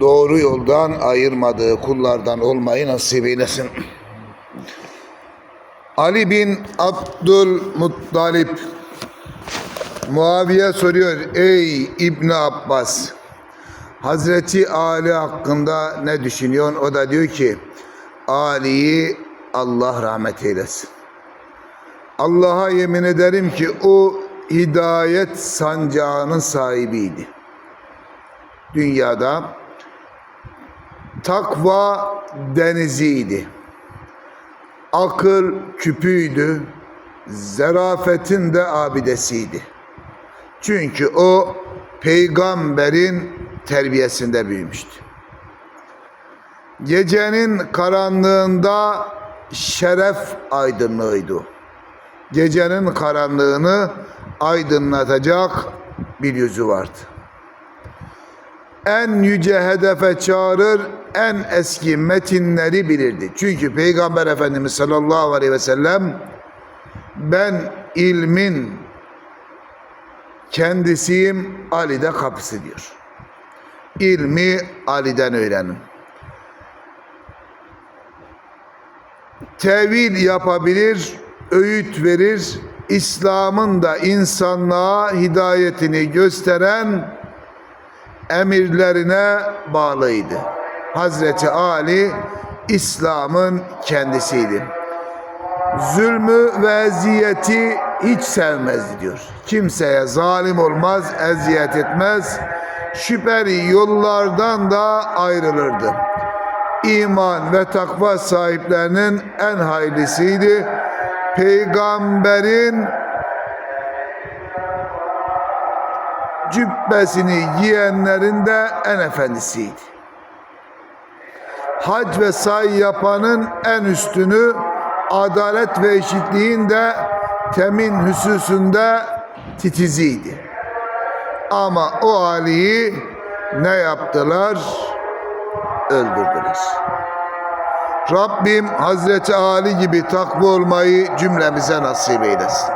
doğru yoldan ayırmadığı kullardan olmayı nasip eylesin. Ali bin Abdülmuttalip Muaviye soruyor ey İbni Abbas Hazreti Ali hakkında ne düşünüyorsun? O da diyor ki Ali'yi Allah rahmet eylesin. Allah'a yemin ederim ki o hidayet sancağının sahibiydi. Dünyada takva deniziydi. Akıl küpüydü. Zerafetin de abidesiydi. Çünkü o peygamberin terbiyesinde büyümüştü. Gecenin karanlığında şeref aydınlığıydı. Gecenin karanlığını aydınlatacak bir yüzü vardı. En yüce hedefe çağırır, en eski metinleri bilirdi. Çünkü Peygamber Efendimiz sallallahu aleyhi ve sellem ben ilmin kendisiyim, Ali de kapısı diyor. İlmi Ali'den öğrenin. Tevil yapabilir, öğüt verir. İslam'ın da insanlığa hidayetini gösteren emirlerine bağlıydı. Hazreti Ali İslam'ın kendisiydi. Zulmü ve eziyeti hiç sevmezdi diyor. Kimseye zalim olmaz, eziyet etmez. Şüpheli yollardan da ayrılırdı. İman ve takva sahiplerinin en hayırlısıydı. Peygamberin cübbesini giyenlerin de en efendisiydi. Hac ve say yapanın en üstünü, adalet ve eşitliğin de temin hüsusunda titiziydi. Ama o Ali'yi ne yaptılar? Öldürdüler. Rabbim Hazreti Ali gibi takva olmayı cümlemize nasip eylesin.